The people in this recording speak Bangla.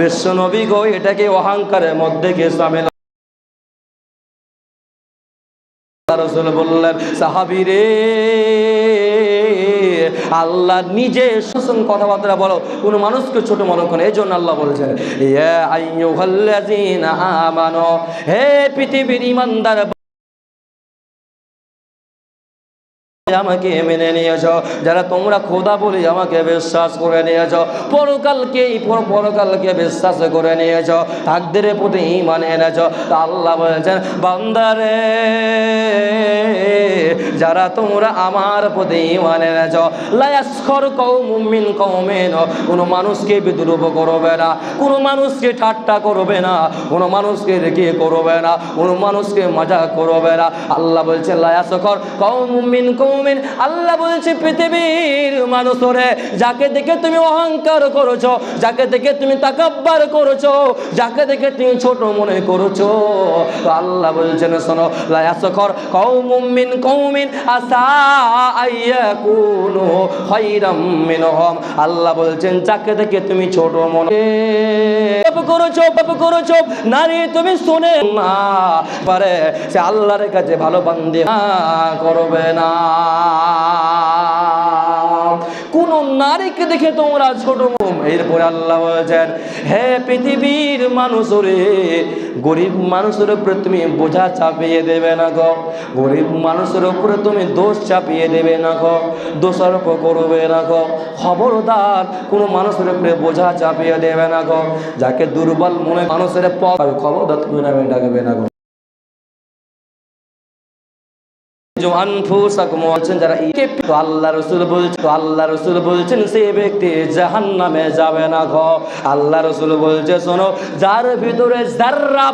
বিশ্ব নবী গো, এটাকে অহংকারের মধ্যে কে সামিল বললেন, সাহাবি রে, আল্লাহ নিজে কথাবার্তা বলো, কোনো মানুষকে ছোট মনে করে এই জন্য আল্লাহ বলছেন হে পৃথিবীর ইমানদার আমাকে মেনে নিয়েছ। যারা তোমরা খোদা বলি আমাকে বিশ্বাস করে নিয়েছ পরকালকে পরকালকে বিশ্বাস করে নিয়েছ তাকদের প্রতি ইমান এনেছ। তা আল্লাহ বলেছেন বান্দারে যারা তোমরা আমার প্রতি ইমান এনেছ লায়াস্কর কৌমিন কৌমেন কোনো মানুষকে বিদ্রুপ করবে না, কোনো মানুষকে ঠাট্টা করবে না, কোনো মানুষকে রেখে করবে না, কোনো মানুষকে মজা করবে না। আল্লাহ বলছে লায়াসকর কৌমিন কৌমিন আল্লাহ বলছে, পৃথিবীর মানুষরে, যাকে দেখে তুমি অহংকার করেছ, যাকে দেখে তুমি তাকাব্বার করেছ, যাকে দেখে তুমি ছোট মনে করেছ। আল্লাহ বলছেন, শোনো লায়াসকর কৌমিন কৌমিন আসা আইয়াকুনু খায়রাম মিনহুম। আল্লাহ বলছেন, যাকে দেখে তুমি ছোট মনে পাপ করেছ পাপ করেছ নারী, তুমি শুনে না, পারে। সে আল্লাহর কাছে ভালো বান্দি করবে না। নারীকে দেখে তোমরা ছোট এরপরে আল্লাহ বলেছেন, হে পৃথিবীর মানুষ রে গরিব মানুষের উপরে তুমি বোঝা চাপিয়ে দেবে না গো। গরিব মানুষের উপরে তুমি দোষ চাপিয়ে দেবে না গো, দোষারোপ করবে না গো। খবরদার কোনো মানুষের উপরে বোঝা চাপিয়ে দেবে না গো। যাকে দুর্বল মনে মানুষের পথ খবরদার তুমি নামে ডাকবে না গো। যারা আল্লাহ রসুল আল্লাহ রসুল বলছেন সেই ব্যক্তি জাহান্নামে যাবে না ঘ আল্লাহ রসুল বলছে, শোনো, যার ভিতরে